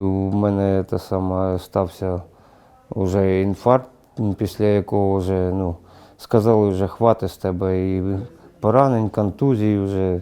У мене та саме стався вже інфаркт, після якого вже ну, сказали, вже хватить з тебе і поранень, контузії вже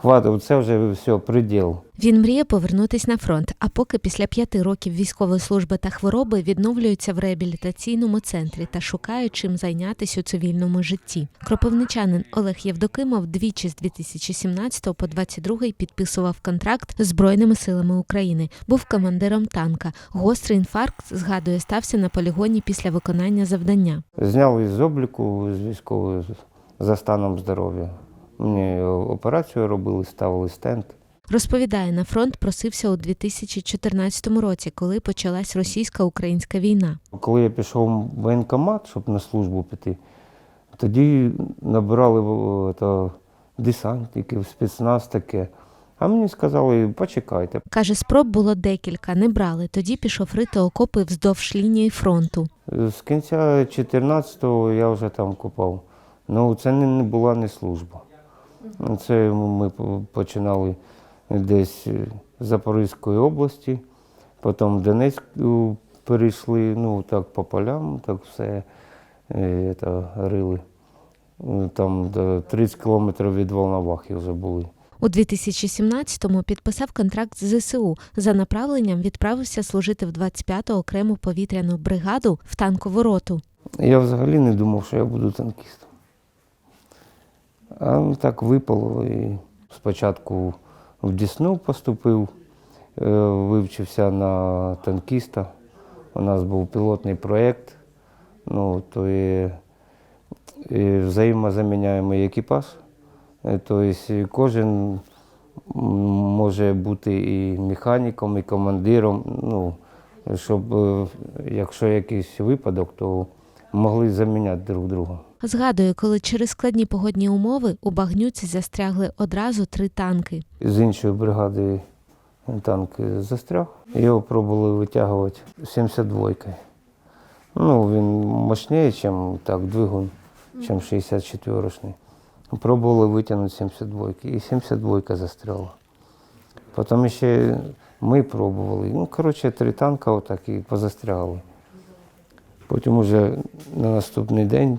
хватить. Це вже все, приділ. Він мріє повернутись на фронт, а поки після п'яти років військової служби та хвороби відновлюється в реабілітаційному центрі та шукає чим зайнятися у цивільному житті. Кропивничанин Олег Євдокимов двічі з 2017 по 22 підписував контракт з Збройними силами України. Був командиром танка. Гострий інфаркт, згадує, стався на полігоні після виконання завдання. Зняли з обліку з військової за станом здоров'я. Мені операцію робили, ставили стенд. Розповідає, на фронт просився у 2014 році, коли почалась російсько-українська війна. Коли я пішов в воєнкомат, щоб на службу піти, тоді набирали о, то, десантників, спецназ таке. А мені сказали, почекайте. Каже, спроб було декілька, не брали. Тоді пішов рити окопи вздовж лінії фронту. З кінця 14-го я вже там купав. Ну, це не була не служба. Це ми починали десь з Запорізької області, потім в Донецьк е, перейшли, ну так по полям, так все е, це, рили. Е, Там до 30 кілометрів від Волновахи вже були. У 2017-му підписав контракт з ЗСУ. За направленням відправився служити в 25-ту окрему повітряну бригаду в танкову роту. Я взагалі не думав, що я буду танкістом. А ну, так випало. І спочатку в Дісну поступив, е, вивчився на танкіста. У нас був пілотний проєкт, ну, то і взаємозаміняємий екіпаж. Тобто кожен може бути і механіком, і командиром, ну, щоб е, якщо якийсь випадок, то могли заміняти друг друга. Згадує, коли через складні погодні умови у багнюці застрягли одразу три танки. З іншої бригади танк застряг. Його пробували витягувати 72-кою. Ну, він мощніше, ніж так, двигун, ніж 64-ручний. Пробували витягнути 72-ки, і 72-ка застряла. Потім ще ми пробували. Ну, коротше, три танка отак і позастрягали. Потім уже на наступний день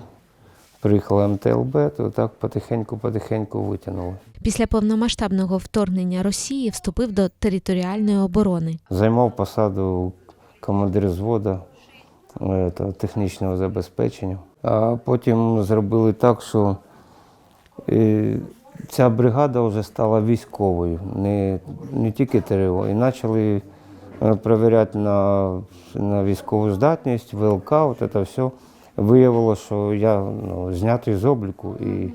приїхала МТЛБ, то так потихеньку-потихеньку витягнули. Після повномасштабного вторгнення Росії вступив до територіальної оборони. Займав посаду командира взводу е, технічного забезпечення. А потім зробили так, що е, ця бригада вже стала військовою, не, не тільки ТРО. І почали е, перевіряти на, на військову здатність, ВЛК, от це все. Виявилося, що я ну, знятий з обліку і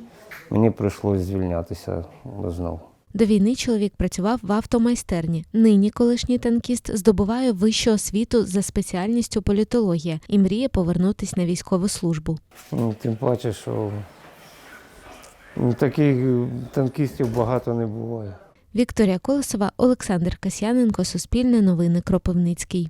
мені прийшлося звільнятися знову. До війни чоловік працював в автомайстерні. Нині колишній танкіст здобуває вищу освіту за спеціальністю політологія і мріє повернутись на військову службу. Ну, Тим паче, що ну, таких танкістів багато не буває. Вікторія Колесова, Олександр Касьяненко, Суспільне новини Кропивницький.